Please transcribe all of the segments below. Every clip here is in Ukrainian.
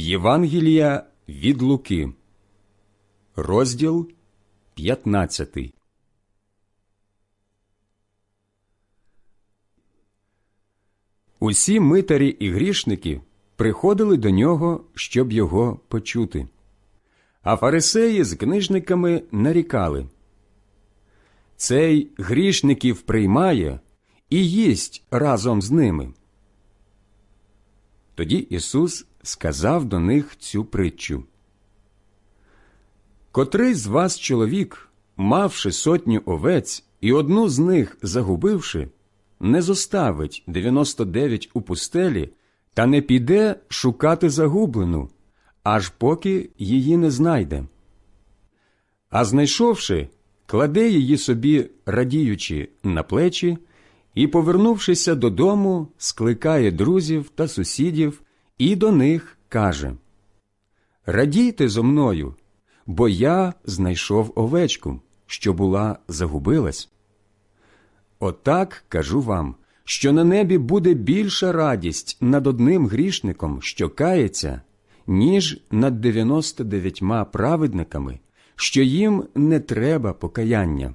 Євангелія від Луки, розділ 15. Усі митарі і грішники приходили до нього, щоб його почути. А фарисеї з книжниками нарікали. Цей грішників приймає і їсть разом з ними. Тоді Ісус сказав до них цю притчу. Котрий з вас чоловік, мавши сотню овець і одну з них загубивши, не зоставить 99 у пустелі та не піде шукати загублену, аж поки її не знайде. А знайшовши, кладе її собі, радіючи, на плечі, і, повернувшися додому, скликає друзів та сусідів і до них каже Радійте зо мною, бо я знайшов овечку, що була загубилась. Отак кажу вам, що на небі буде більша радість над одним грішником, що кається, ніж над дев'яносто дев'ятьма праведниками, що їм не треба покаяння.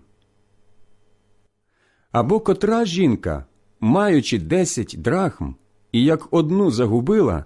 Або котра жінка, маючи десять драхм, і як одну загубила,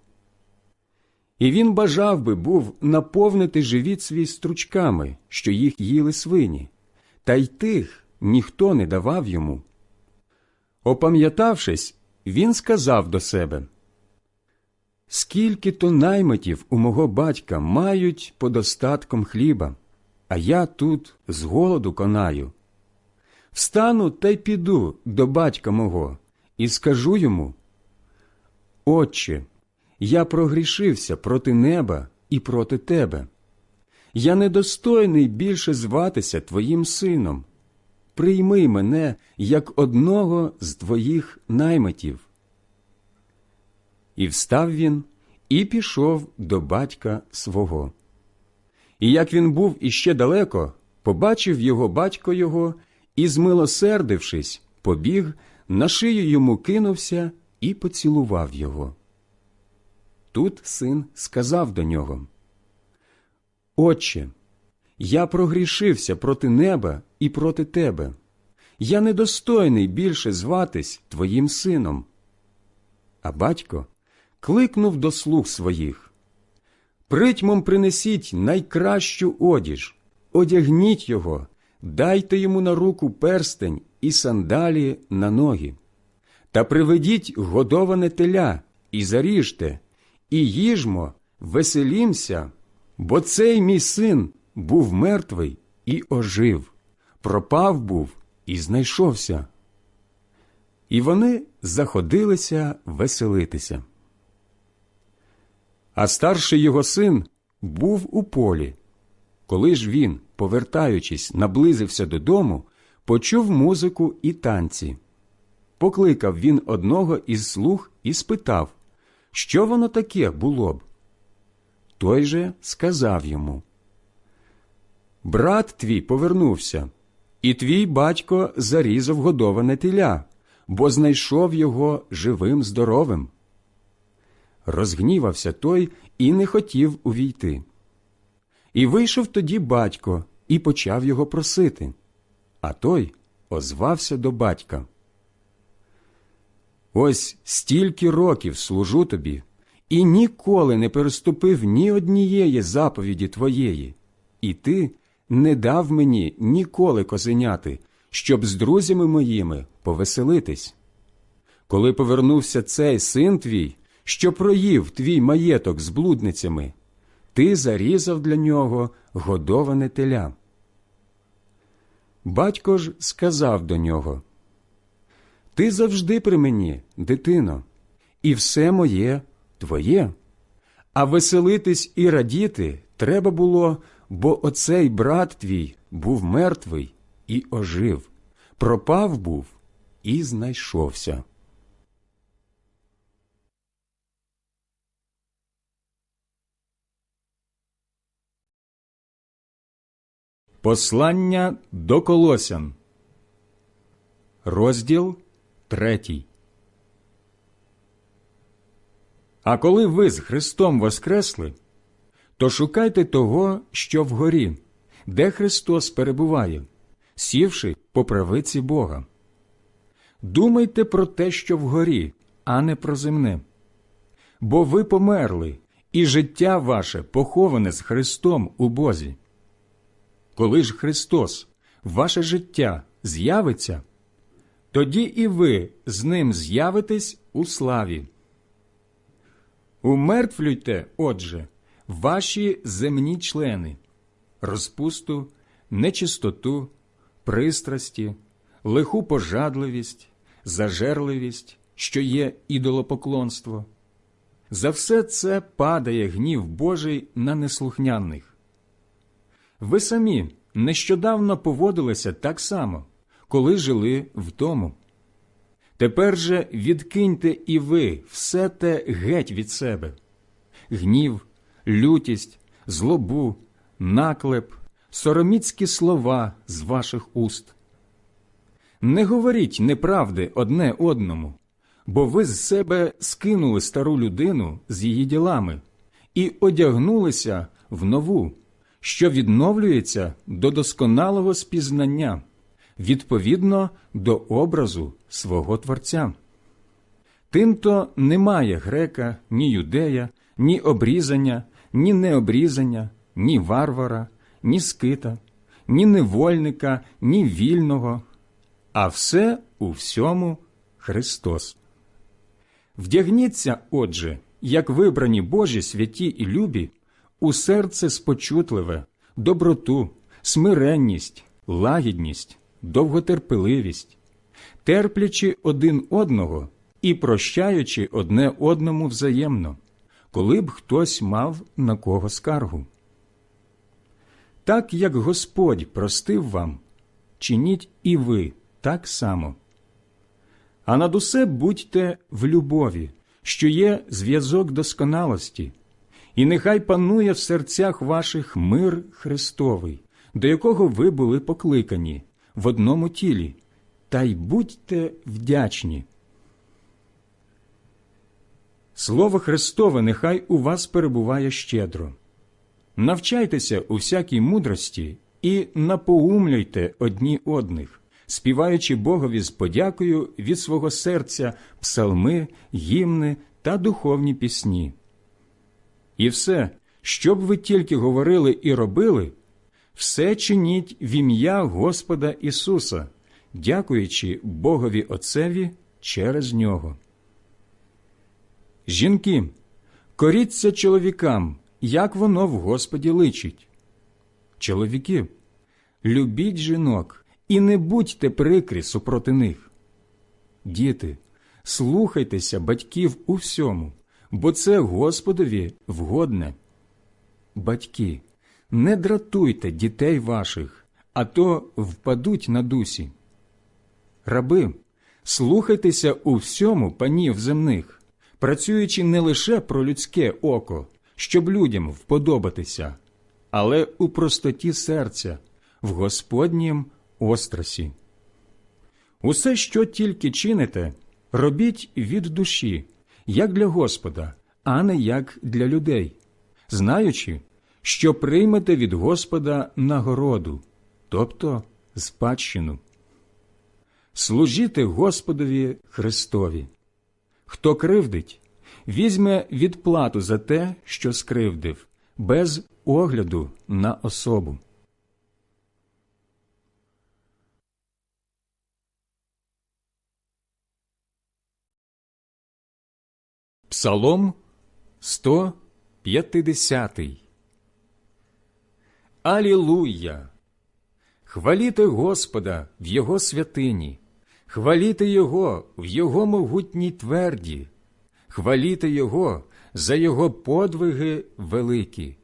І він бажав би був наповнити живіт свій стручками, що їх їли свині, та й тих ніхто не давав йому. Опам'ятавшись, він сказав до себе Скільки то наймитів у мого батька мають подостатком хліба, а я тут з голоду конаю. Встану та й піду до батька мого і скажу йому Отче, я прогрішився проти неба і проти тебе. Я недостойний більше зватися твоїм сином. Прийми мене як одного з твоїх наймитів. І встав він і пішов до батька свого. І як він був іще далеко, побачив його батько його і, змилосердившись, побіг, на шию йому кинувся і поцілував його. Тут син сказав до нього Отче, я прогрішився проти неба і проти тебе. Я недостойний більше зватись твоїм сином. А батько кликнув до слуг своїх Притьмом принесіть найкращу одіж, одягніть його, дайте йому на руку перстень і сандалі на ноги, та приведіть годоване теля і заріжте, і їжмо, веселімся, бо цей мій син був мертвий і ожив, пропав був і знайшовся. І вони заходилися веселитися. А старший його син був у полі. Коли ж він, повертаючись, наблизився додому, почув музику і танці. Покликав він одного із слуг і спитав, що воно таке було б. Той же сказав йому брат твій повернувся, і твій батько зарізав годоване теля, бо знайшов його живим здоровим. Розгнівався той і не хотів увійти. І вийшов тоді батько і почав його просити, а той озвався до батька. Ось стільки років служу тобі, і ніколи не переступив ні однієї заповіді твоєї, і ти не дав мені ніколи козеняти, щоб з друзями моїми повеселитись. Коли повернувся цей син твій, що проїв твій маєток з блудницями, ти зарізав для нього годоване теля. Батько ж сказав до нього Ти завжди при мені, дитино, і все моє твоє. А веселитись і радіти треба було, бо оцей брат твій був мертвий і ожив, пропав був і знайшовся. Послання до Колосян, розділ третій. А коли ви з Христом воскресли, то шукайте того, що вгорі, де Христос перебуває, сівши по правиці Бога. Думайте про те, що вгорі, а не про земне. Бо ви померли, і життя ваше поховане з Христом у Бозі. Коли ж Христос, ваше життя, з'явиться, тоді і ви з ним з'явитесь у славі. Умертвлюйте, отже, ваші земні члени, розпусту, нечистоту, пристрасті, лиху пожадливість, зажерливість, що є ідолопоклонство. За все це падає гнів Божий на неслухняних. Ви самі нещодавно поводилися так само, коли жили в тому. Тепер же відкиньте і ви все те геть від себе гнів, лютість, злобу, наклеп, сороміцькі слова з ваших уст. Не говоріть неправди одне одному, бо ви з себе скинули стару людину з її ділами і одягнулися в нову що відновлюється до досконалого спізнання відповідно до образу свого Творця. Тимто немає грека, ні юдея, ні обрізання, ні необрізання, ні варвара, ні скита, ні невольника, ні вільного, а все у всьому Христос. Вдягніться, отже, як вибрані Божі святі і любі у серце спочутливе, доброту, смиренність, лагідність, довготерпеливість, терплячи один одного і прощаючи одне одному взаємно, коли б хтось мав на кого скаргу. Так як Господь простив вам, чиніть і ви так само. А над усе будьте в любові, що є зв'язок досконалості і нехай панує в серцях ваших мир Христовий, до якого ви були покликані в одному тілі, та й будьте вдячні. Слово Христове нехай у вас перебуває щедро. Навчайтеся у всякій мудрості і напоумлюйте одні одних, співаючи Богові з подякою від свого серця псалми, гімни та духовні пісні. І все, що б ви тільки говорили і робили, все чиніть в ім'я Господа Ісуса, дякуючи Богові Отцеві через нього. Жінки, коріться чоловікам, як воно в Господі личить. Чоловіки, любіть жінок і не будьте прикрі супроти них. Діти, слухайтеся батьків у всьому бо це Господові вгодне. Батьки, не дратуйте дітей ваших, а то впадуть на дусі. Раби, слухайтеся у всьому панів земних, працюючи не лише про людське око, щоб людям вподобатися, але у простоті серця, в Господнім острасі. Усе, що тільки чините, робіть від душі, як для Господа, а не як для людей, знаючи, що приймете від Господа нагороду, тобто спадщину. Служіте Господові Христові. Хто кривдить, візьме відплату за те, що скривдив, без огляду на особу. Псалом 150 Алілуя! Хваліте Господа в Його святині, хваліте Його в Його могутній тверді, хваліте Його за Його подвиги великі,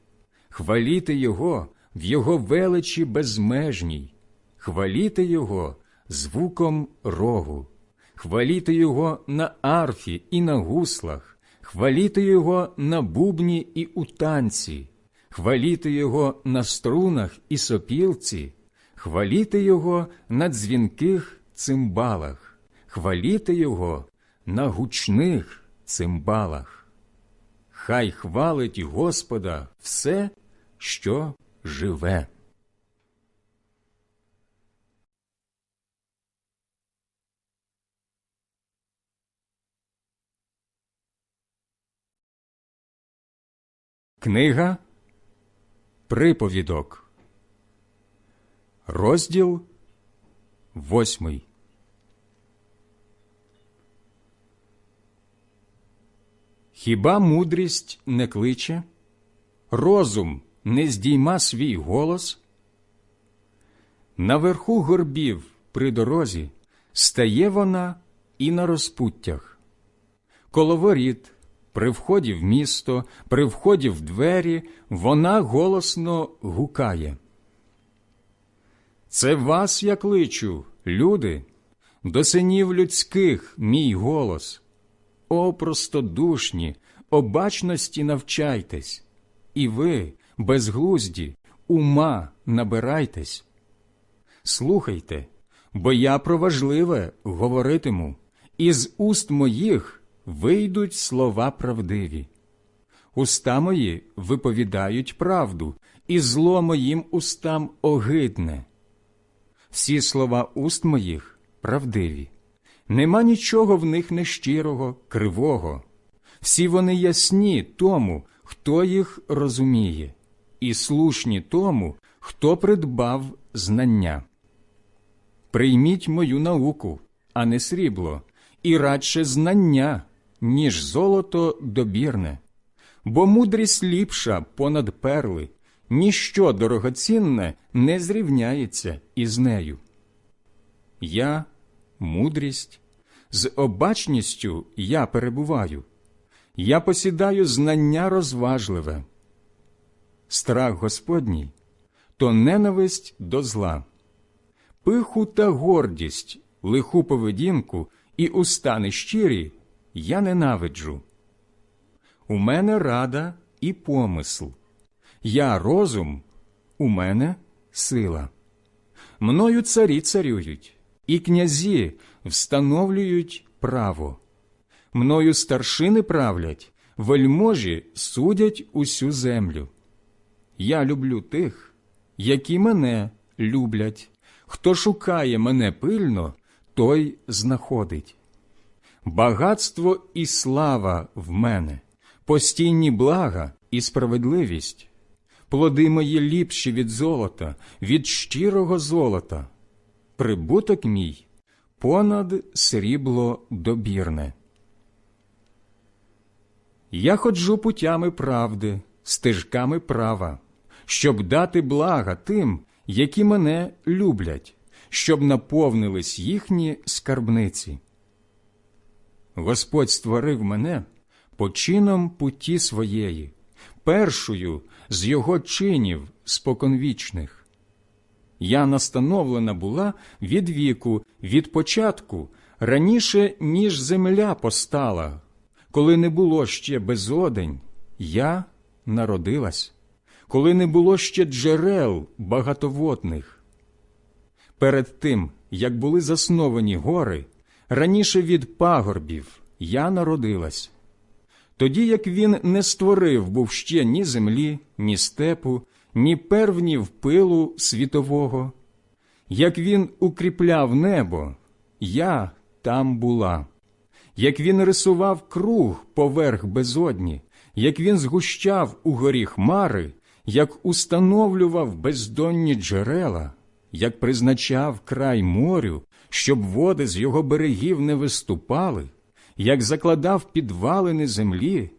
хваліте Його в Його величі безмежній, хваліте Його звуком рогу, хваліте Його на арфі і на гуслах, хваліте Його на бубні і у танці, хваліте Його на струнах і сопілці, хваліте Його на дзвінких цимбалах, хваліте Його на гучних цимбалах. Хай хвалить Господа все, що живе. Книга Приповідок, розділ восьмий. Хіба мудрість не кличе, розум не здійма свій голос? Наверху горбів при дорозі стає вона і на розпуттях. Коло воріт, при вході в місто, при вході в двері, вона голосно гукає. Це вас я кличу, люди, до синів людських мій голос. О, простодушні, обачності навчайтесь, і ви, безглузді, ума набирайтесь. Слухайте, бо я про важливе говоритиму, і з уст моїх вийдуть слова правдиві. Уста мої виповідають правду, і зло моїм устам огидне. Всі слова уст моїх правдиві. Нема нічого в них нещирого, кривого. Всі вони ясні тому, хто їх розуміє, і слушні тому, хто придбав знання. Прийміть мою науку, а не срібло, і радше знання, ніж золото добірне, бо мудрість ліпша понад перли, ніщо дорогоцінне не зрівняється із нею. Я мудрість, з обачністю я перебуваю, я посідаю знання розважливе. Страх Господній то ненависть до зла, пиху та гордість, лиху поведінку і уста нещирі я ненавиджу. У мене рада і помисл, я розум, у мене сила. Мною царі царюють і князі встановлюють право. Мною старшини правлять, вельможі судять усю землю. Я люблю тих, які мене люблять. Хто шукає мене пильно, той знаходить. Багатство і слава в мене, постійні блага і справедливість, плоди мої ліпші від золота, від щирого золота прибуток мій понад срібло добірне. Я ходжу путями правди, стежками права, щоб дати блага тим, які мене люблять, щоб наповнились їхні скарбниці. Господь створив мене почином путі своєї, першою з його чинів споконвічних. Я настановлена була від віку, від початку, раніше, ніж земля постала, коли не було ще безодень, я народилась, коли не було ще джерел багатоводних. Перед тим, як були засновані гори, раніше від пагорбів я народилась. Тоді як він не створив був ще ні землі, ні степу, ні первнів пилу світового, як він укріпляв небо, я там була, як він рисував круг поверх безодні, як він згущав у горі хмари, як установлював бездонні джерела, як призначав край морю, щоб води з його берегів не виступали, як закладав підвалини землі,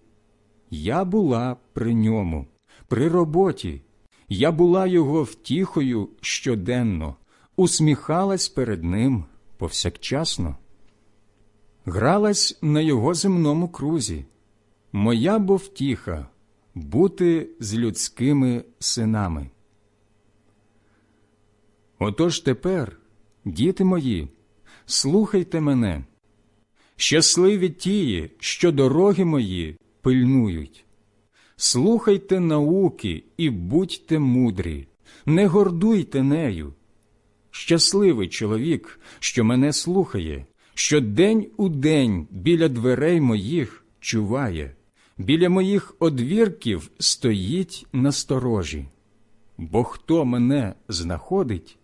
я була при ньому, при роботі, я була його втіхою щоденно, усміхалась перед ним повсякчасно, гралась на його земному крузі. Моя бо втіха бути з людськими синами. Отож тепер, діти мої, слухайте мене, щасливі тії, що дороги мої пильнують. Слухайте науки і будьте мудрі, не гордуйте нею. Щасливий чоловік, що мене слухає, що день у день біля дверей моїх чуває, біля моїх одвірків стоїть на сторожі. Бо хто мене знаходить,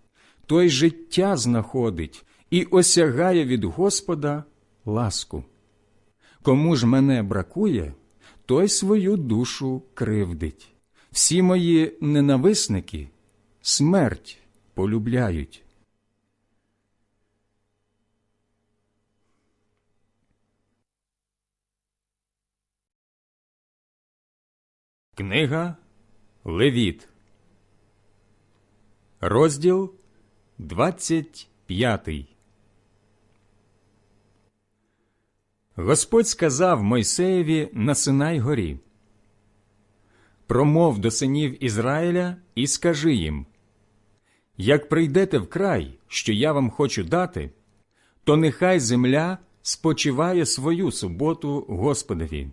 той життя знаходить і осягає від Господа ласку. Кому ж мене бракує, той свою душу кривдить. Всі мої ненависники смерть полюбляють. Книга Левіт, розділ 25 Господь сказав Мойсеєві на Синай горі Промов до синів Ізраїля і скажи їм Як прийдете в край, що я вам хочу дати, то нехай земля спочиває свою суботу Господові.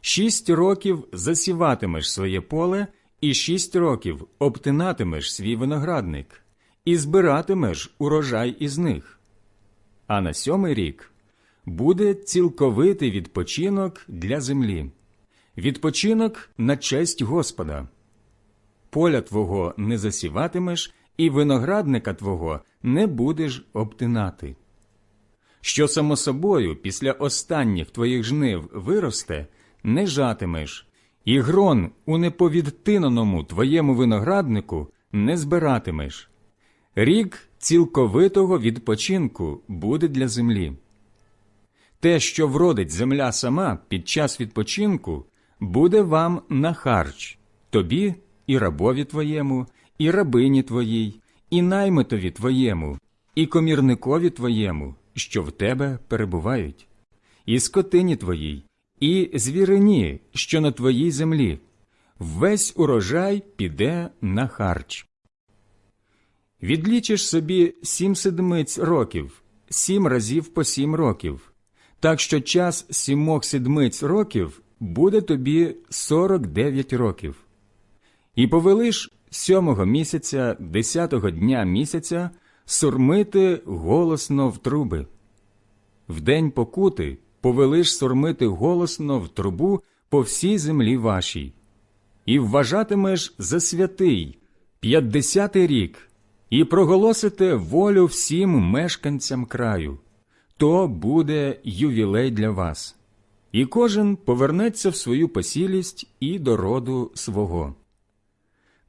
Шість років засіватимеш своє поле, і шість років обтинатимеш свій виноградник, і збиратимеш урожай із них. А на сьомий рік буде цілковитий відпочинок для землі, відпочинок на честь Господа. Поля твого не засіватимеш, і виноградника твого не будеш обтинати. Що само собою після останніх твоїх жнив виросте, не жатимеш, і грон у неповідтиненому твоєму винограднику не збиратимеш. Рік цілковитого відпочинку буде для землі. Те, що вродить земля сама під час відпочинку, буде вам на харч, тобі і рабові твоєму, і рабині твоїй, і наймитові твоєму, і комірникові твоєму, що в тебе перебувають, і скотині твоїй, і звірині, що на твоїй землі. Весь урожай піде на харч. Відлічиш собі сім седмиць років, сім разів по сім років, так що час сімох седмиць років буде тобі сорок дев'ять років. І повелиш сьомого місяця, десятого дня місяця сурмити голосно в труби. В день покути повелиш сурмити голосно в трубу по всій землі вашій, і вважатимеш за святий п'ятдесятий рік, і проголосите волю всім мешканцям краю. То буде ювілей для вас, і кожен повернеться в свою посілість і до роду свого.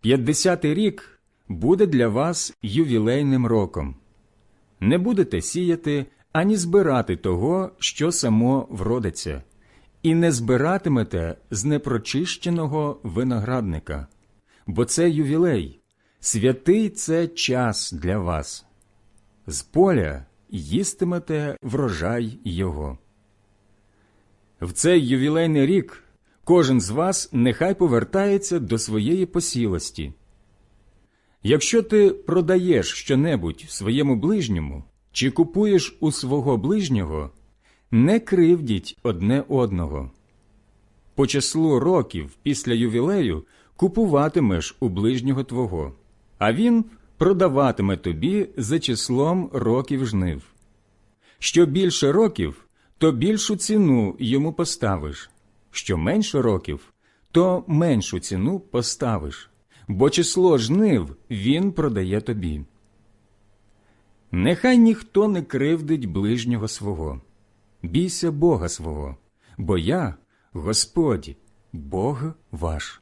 П'ятдесятий рік буде для вас ювілейним роком. Не будете сіяти ані збирати того, що само вродиться, і не збиратимете з непрочищеного виноградника, бо це ювілей, святий це час для вас. З поля їстимете врожай його. В цей ювілейний рік кожен з вас нехай повертається до своєї посілості. Якщо ти продаєш щонебудь своєму ближньому чи купуєш у свого ближнього, не кривдіть одне одного. По числу років після ювілею купуватимеш у ближнього твого, а він продаватиме тобі за числом років жнив. Що більше років, то більшу ціну йому поставиш, що менше років, то меншу ціну поставиш, бо число жнив він продає тобі. Нехай ніхто не кривдить ближнього свого, бійся Бога свого, бо я, Господь, Бог ваш.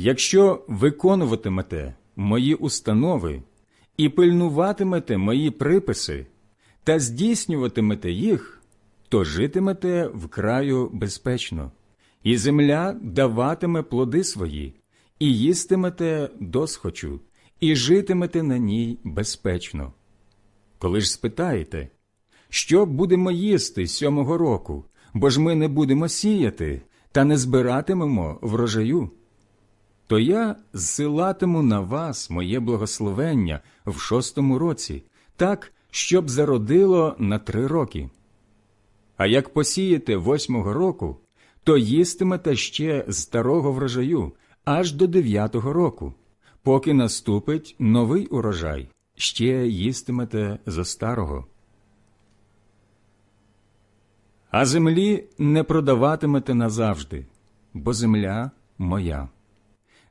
Якщо виконуватимете мої установи і пильнуватимете мої приписи та здійснюватимете їх, то житимете в краю безпечно, і земля даватиме плоди свої, і їстимете досхочу, і житимете на ній безпечно. Коли ж спитаєте, що будемо їсти сьомого року, бо ж ми не будемо сіяти та не збиратимемо врожаю, то я зсилатиму на вас моє благословення в шостому році, так, щоб зародило на три роки. А як посієте восьмого року, то їстимете ще старого врожаю аж до дев'ятого року, поки наступить новий урожай, ще їстимете зо старого. А землі не продаватимете назавжди, бо земля моя.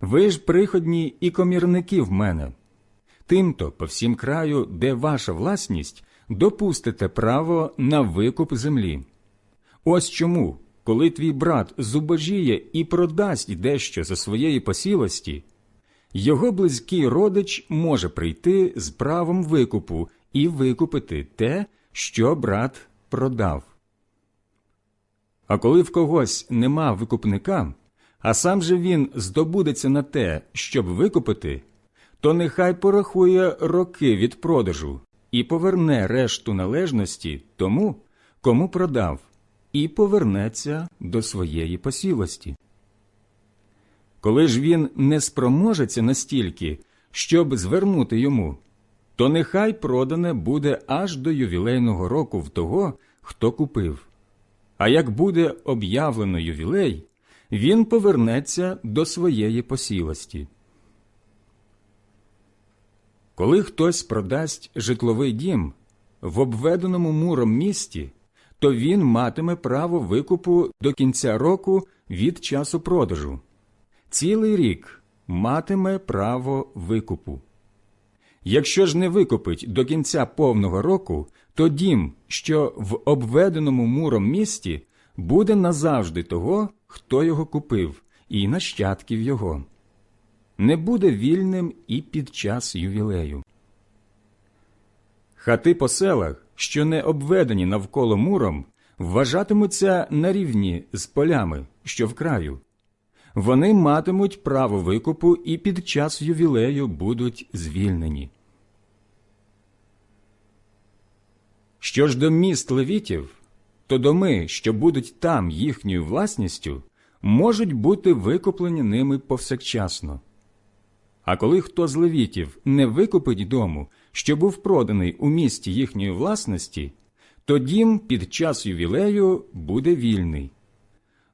Ви ж приходні і комірники в мене. Тимто по всім краю, де ваша власність, допустите право на викуп землі. Ось чому, коли твій брат зубожіє і продасть дещо за своєї посілості, його близький родич може прийти з правом викупу і викупити те, що брат продав. А коли в когось нема викупника, а сам же він здобудеться на те, щоб викупити, то нехай порахує роки від продажу і поверне решту належності тому, кому продав, і повернеться до своєї посілості. Коли ж він не спроможеться настільки, щоб звернути йому, то нехай продане буде аж до ювілейного року в того, хто купив. А як буде об'явлено ювілей, він повернеться до своєї посілості. Коли хтось продасть житловий дім в обведеному муром місті, то він матиме право викупу до кінця року від часу продажу. Цілий рік матиме право викупу. Якщо ж не викупить до кінця повного року, то дім, що в обведеному муром місті, буде назавжди того, хто його купив, і нащадків його. Не буде вільним і під час ювілею. Хати по селах, що не обведені навколо муром, вважатимуться на рівні з полями, що в краю. Вони матимуть право викупу і під час ювілею будуть звільнені. Що ж до міст левітів, то доми, що будуть там їхньою власністю, можуть бути викуплені ними повсякчасно. А коли хто з левітів не викупить дому, що був проданий у місті їхньої власності, то дім під час ювілею буде вільний.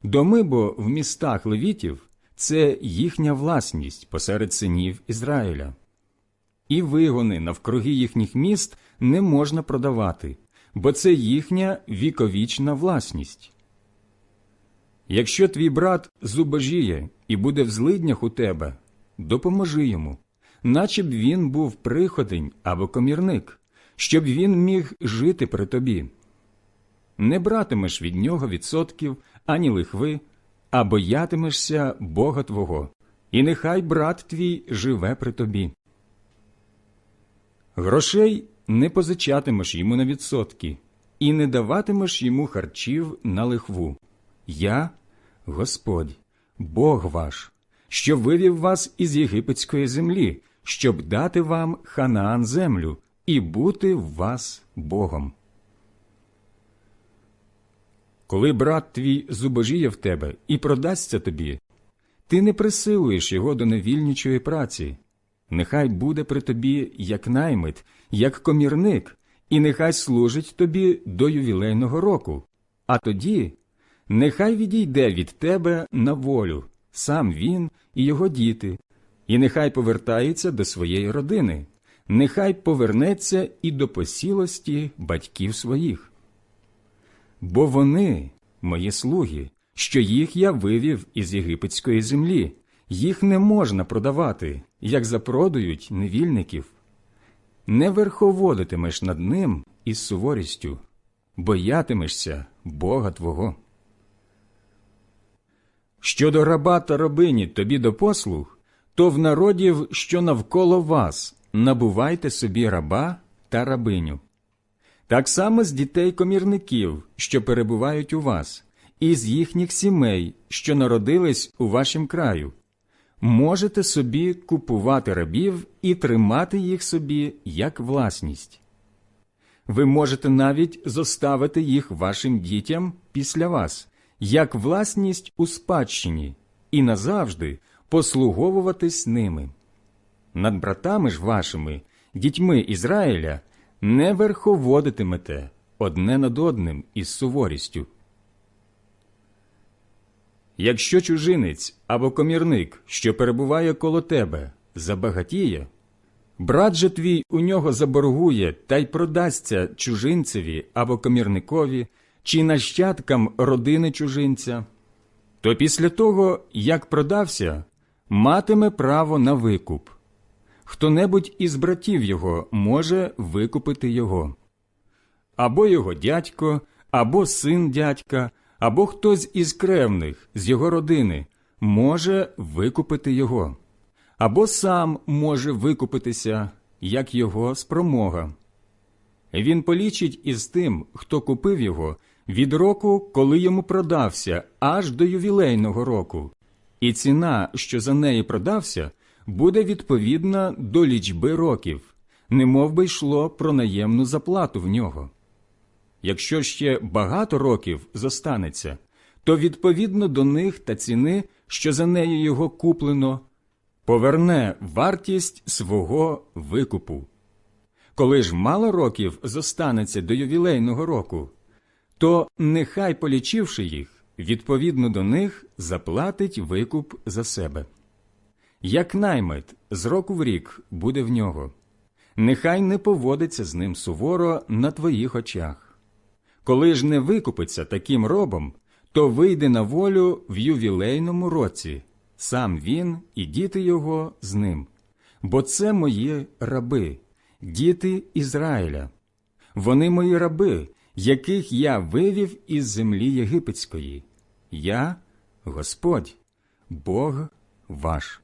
Доми бо в містах левітів це їхня власність посеред синів Ізраїля. І вигони навкруги їхніх міст не можна продавати, бо це їхня віковічна власність. Якщо твій брат зубожіє і буде в злиднях у тебе, допоможи йому, наче б він був приходень або комірник, щоб він міг жити при тобі. Не братимеш від нього відсотків ані лихви, а боятимешся Бога Твого, і нехай брат твій живе при тобі. Грошей не позичатимеш йому на відсотки, і не даватимеш йому харчів на лихву. Я, Господь, Бог ваш, що вивів вас із єгипетської землі, щоб дати вам Ханаан землю і бути в вас Богом. Коли брат твій зубожіє в тебе і продасться тобі, ти не присилуєш його до невільничої праці. Нехай буде при тобі як наймит, як комірник, і нехай служить тобі до ювілейного року, а тоді нехай відійде від тебе на волю, сам він і його діти, і нехай повертається до своєї родини, нехай повернеться і до посілості батьків своїх. Бо вони, мої слуги, що їх я вивів із єгипетської землі, їх не можна продавати, як запродають невільників. Не верховодитимеш над ним із суворістю, боятимешся Бога Твого. Щодо раба та рабині тобі до послуг, то в народів, що навколо вас, набувайте собі раба та рабиню. Так само з дітей комірників, що перебувають у вас, і з їхніх сімей, що народились у вашім краю. Можете собі купувати рабів і тримати їх собі як власність. Ви можете навіть зоставити їх вашим дітям після вас, як власність у спадщині, і назавжди послуговуватись ними. Над братами ж вашими, дітьми Ізраїля, не верховодитимете одне над одним із суворістю. Якщо чужинець або комірник, що перебуває коло тебе, забагатіє, брат же твій у нього заборгує та й продасться чужинцеві або комірникові чи нащадкам родини чужинця, то після того, як продався, матиме право на викуп. Хто-небудь із братів його може викупити його. Або його дядько, або син дядька, або хтось із кревних, з його родини, може викупити його, або сам може викупитися, як його спромога. Він полічить із тим, хто купив його, від року, коли йому продався, аж до ювілейного року, і ціна, що за неї продався, буде відповідна до лічби років, немов би йшло про наємну заплату в нього. Якщо ще багато років зостанеться, то відповідно до них та ціни, що за нею його куплено, поверне вартість свого викупу. Коли ж мало років зостанеться до ювілейного року, то нехай, полічивши їх, відповідно до них заплатить викуп за себе. Як наймит з року в рік буде в нього, нехай не поводиться з ним суворо на твоїх очах. Коли ж не викупиться таким робом, то вийде на волю в ювілейному році, сам він і діти його з ним. Бо це мої раби, діти Ізраїля. Вони мої раби, яких я вивів із землі єгипетської. Я Господь, Бог ваш.